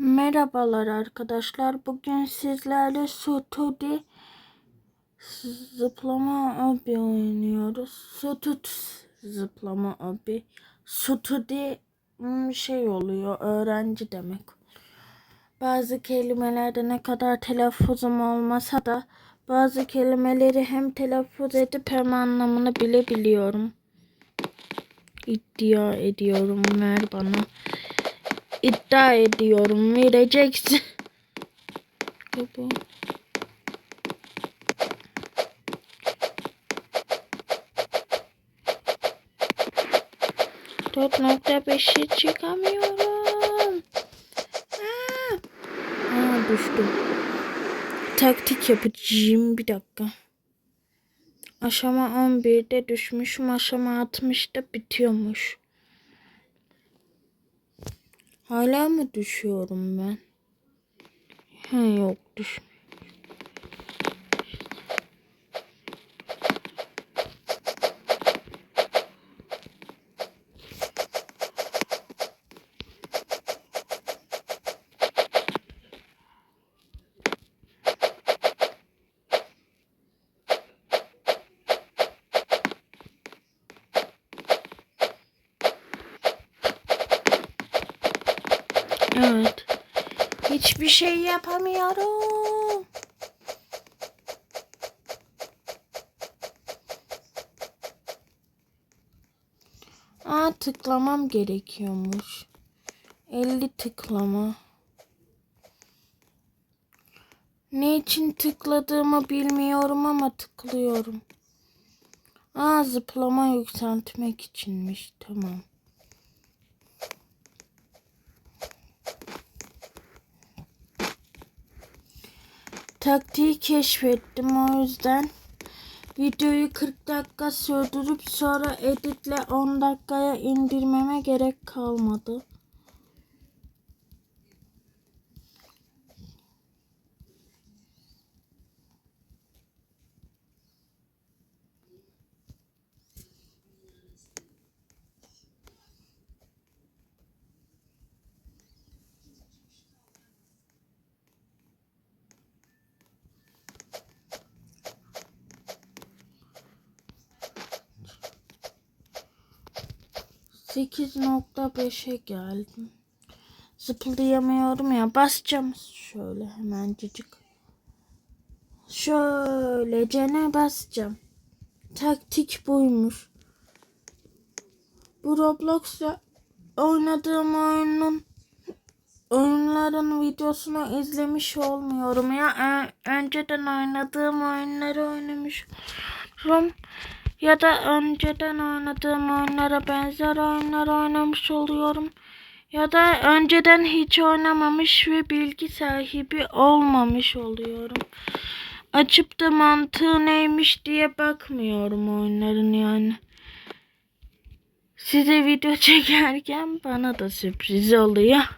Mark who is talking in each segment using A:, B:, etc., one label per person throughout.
A: Merhabalar arkadaşlar. Bugün sizlerle Sotodi zıplama abi oynuyoruz. Sotut zıplama abi. Sotodi hmm, şey oluyor öğrenci demek. Bazı kelimelerde ne kadar telaffuzum olmasa da bazı kelimeleri hem telaffuz edip hem anlamını bilebiliyorum. İddia ediyorum ver bana iddia ediyorum vereceksin. Bu. Dört nokta beşe çıkamıyorum. Aa. Aa, düştüm. Taktik yapacağım bir dakika. Aşama 11'de düşmüşüm. Aşama 60'da bitiyormuş. Hala mı düşüyorum ben? He yok düş. Şey yapamıyorum. Aa tıklamam gerekiyormuş. 50 tıklama. Ne için tıkladığımı bilmiyorum ama tıklıyorum. Aa zıplama yükseltmek içinmiş. Tamam. Taktiği keşfettim o yüzden videoyu 40 dakika sürdürüp sonra editle 10 dakikaya indirmeme gerek kalmadı. Sekiz nokta beşe geldim. Zıplayamıyorum ya. Basacağım şöyle hemencik. Şöylecene basacağım. Taktik buymuş. Bu Roblox'ta oynadığım oyunun oyunların videosunu izlemiş olmuyorum ya. Önceden oynadığım oyunları oynamışım ya da önceden oynadığım oyunlara benzer oyunlar oynamış oluyorum. Ya da önceden hiç oynamamış ve bilgi sahibi olmamış oluyorum. Açıp da mantığı neymiş diye bakmıyorum oyunların yani. Size video çekerken bana da sürpriz oluyor.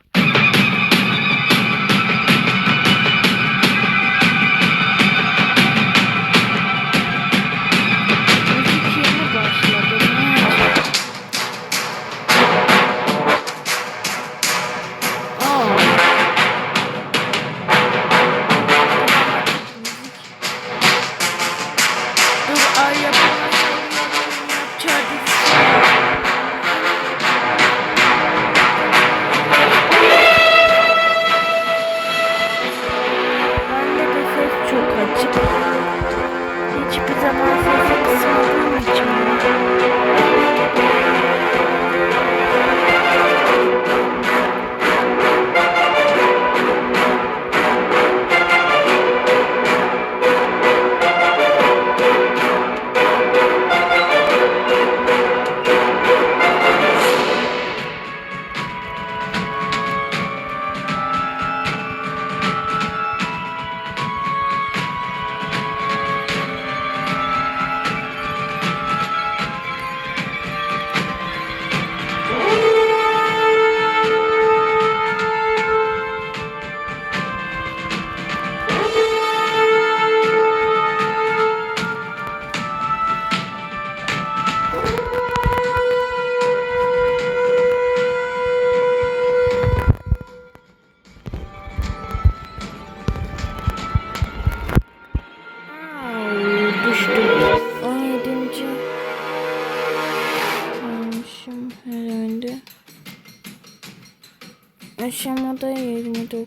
A: Aşamada 29.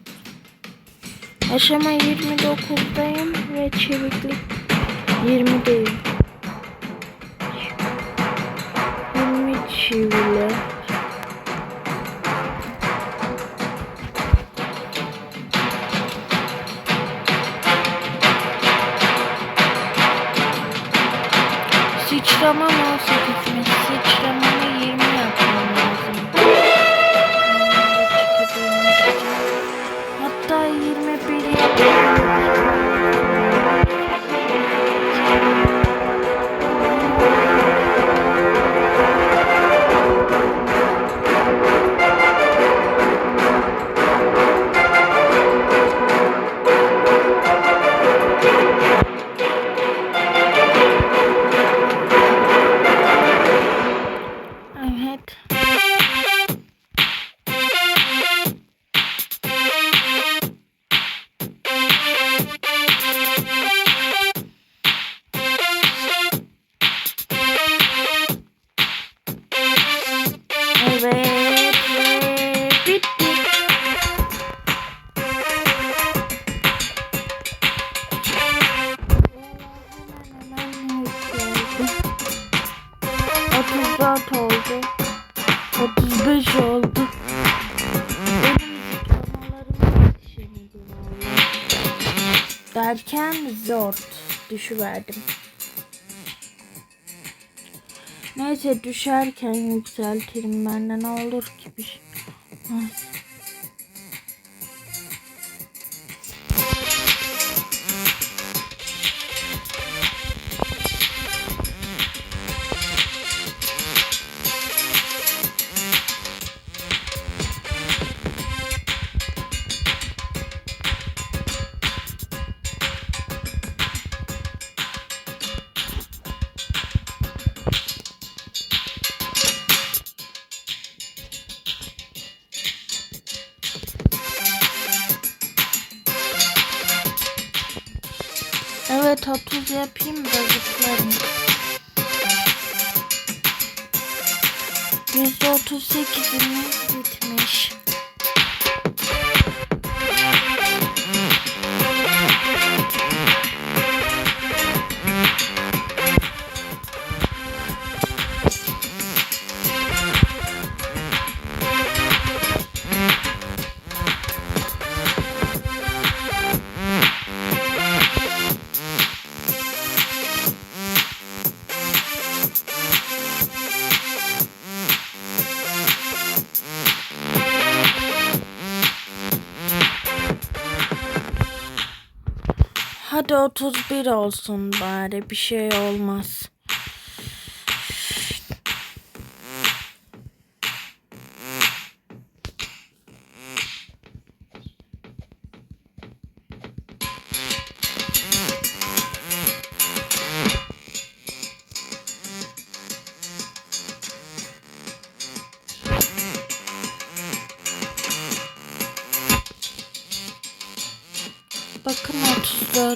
A: Aşama 29'dayım ve çeviklik 20'deyim. 20 çivile. Düşüverdim. Neyse düşerken yükseltirim ben de ne olur ki bir şey. Evet 30 yapayım da zıplarım. %38'imiz bitmiş. 31 olsun bari bir şey olmaz.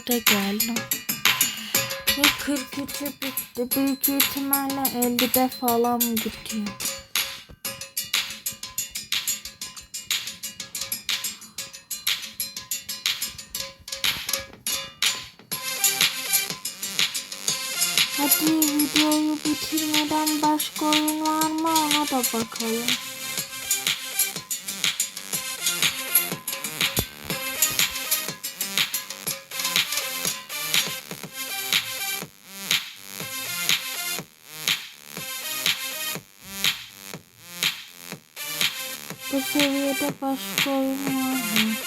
A: 34'e geldim. Ve 43'ü bitti. Büyük ihtimalle 50'de falan bitiyor. Hadi videoyu bitirmeden başka oyun var mı ona da bakalım. Bu seviyede başka oyun var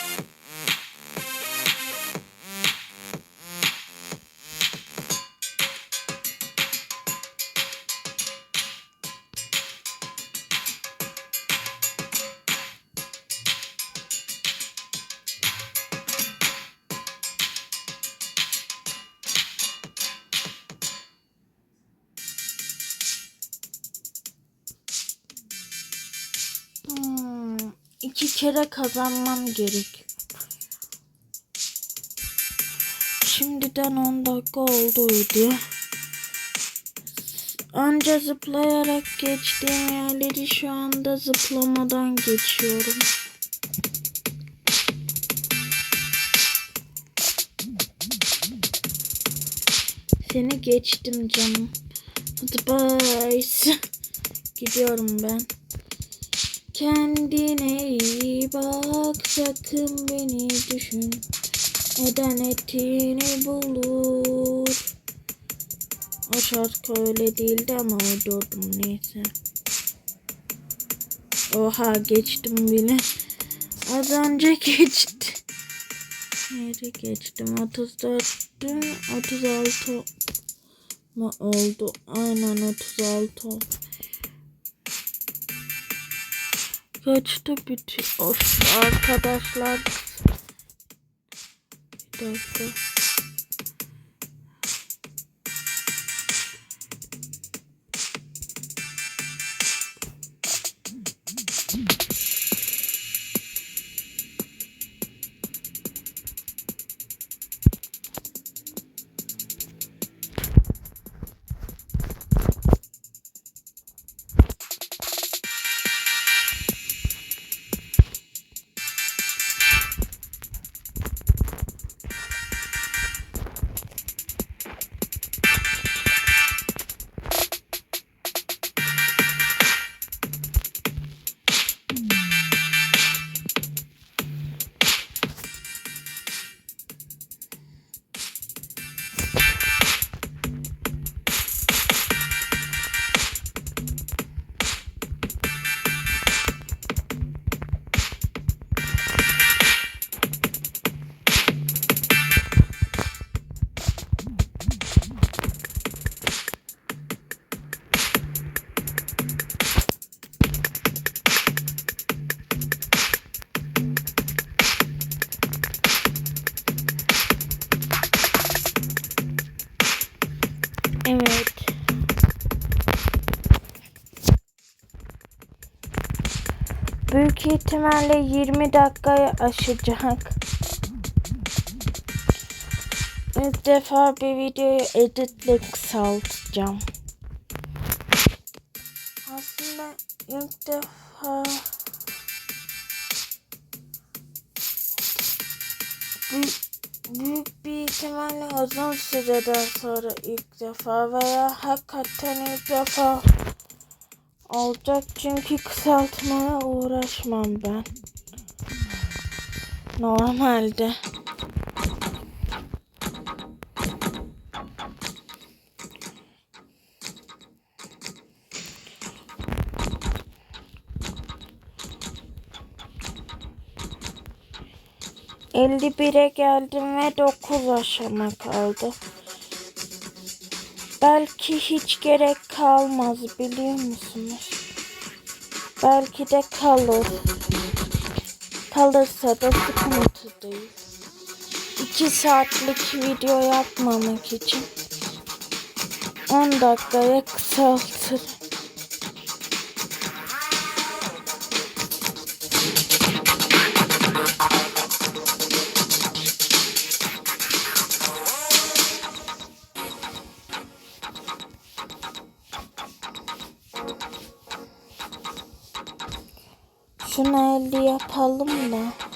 A: iki kere kazanmam gerek. Şimdiden 10 dakika oldu video. Önce zıplayarak geçtiğim yerleri şu anda zıplamadan geçiyorum. Seni geçtim canım. Hadi bye. Gidiyorum ben. Kendine iyi bak sakın beni düşün. Eden ettiğini bulur. O şarkı öyle değildi ama uydurdum neyse. Oha geçtim bile. Az önce geçti. Nereye geçtim? 34 36 mı oldu? Aynen 36 oldu. Kaçta bitiyor? Of arkadaşlar. Bir dakika. İhtimalle 20 dakikayı aşacak. İlk defa bir videoyu editle kısaltacağım. Aslında ilk defa büyük, büyük bir ihtimalle uzun süreden sonra ilk defa veya hakikaten ilk defa olacak çünkü kısaltmaya uğraşmam ben. Normalde. Elli bire geldim ve dokuz aşama kaldı. Belki hiç gerek kalmaz biliyor musunuz? Belki de kalır. Kalırsa da sıkıntı değil. İki saatlik video yapmamak için 10 dakikaya kısaltır. Şunu 50 yapalım da.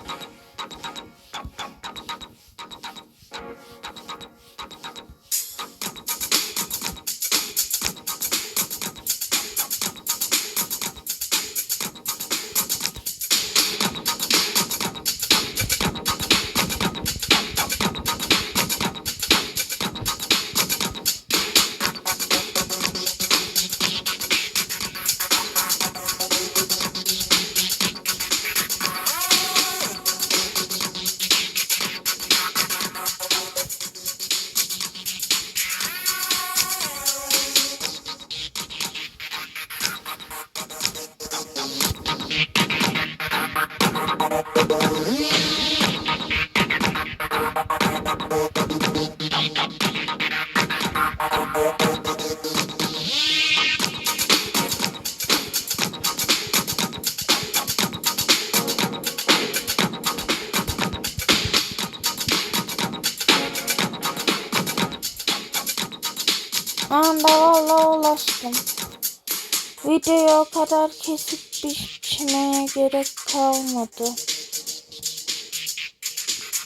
A: Videoyu o kadar kesip bir içmeye gerek kalmadı.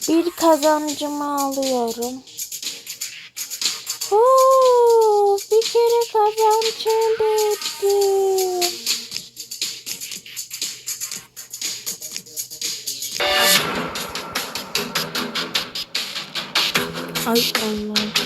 A: Bir kazancımı alıyorum. Oo, bir kere kazanç elde ettim. Ay Allah'ım.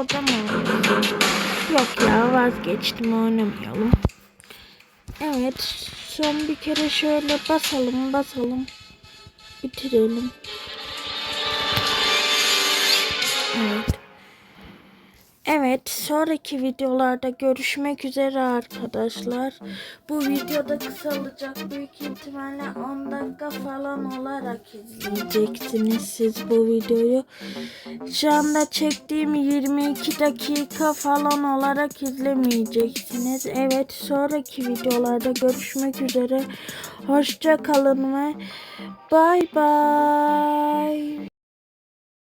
A: Burada mı? Yok ya vazgeçtim oynamayalım. Evet son bir kere şöyle basalım basalım. Bitirelim. Evet. Evet, sonraki videolarda görüşmek üzere arkadaşlar. Bu videoda kısalacak büyük ihtimalle 10 dakika falan olarak izleyeceksiniz siz bu videoyu. Şu anda çektiğim 22 dakika falan olarak izlemeyeceksiniz. Evet, sonraki videolarda görüşmek üzere. Hoşça kalın ve bay bay.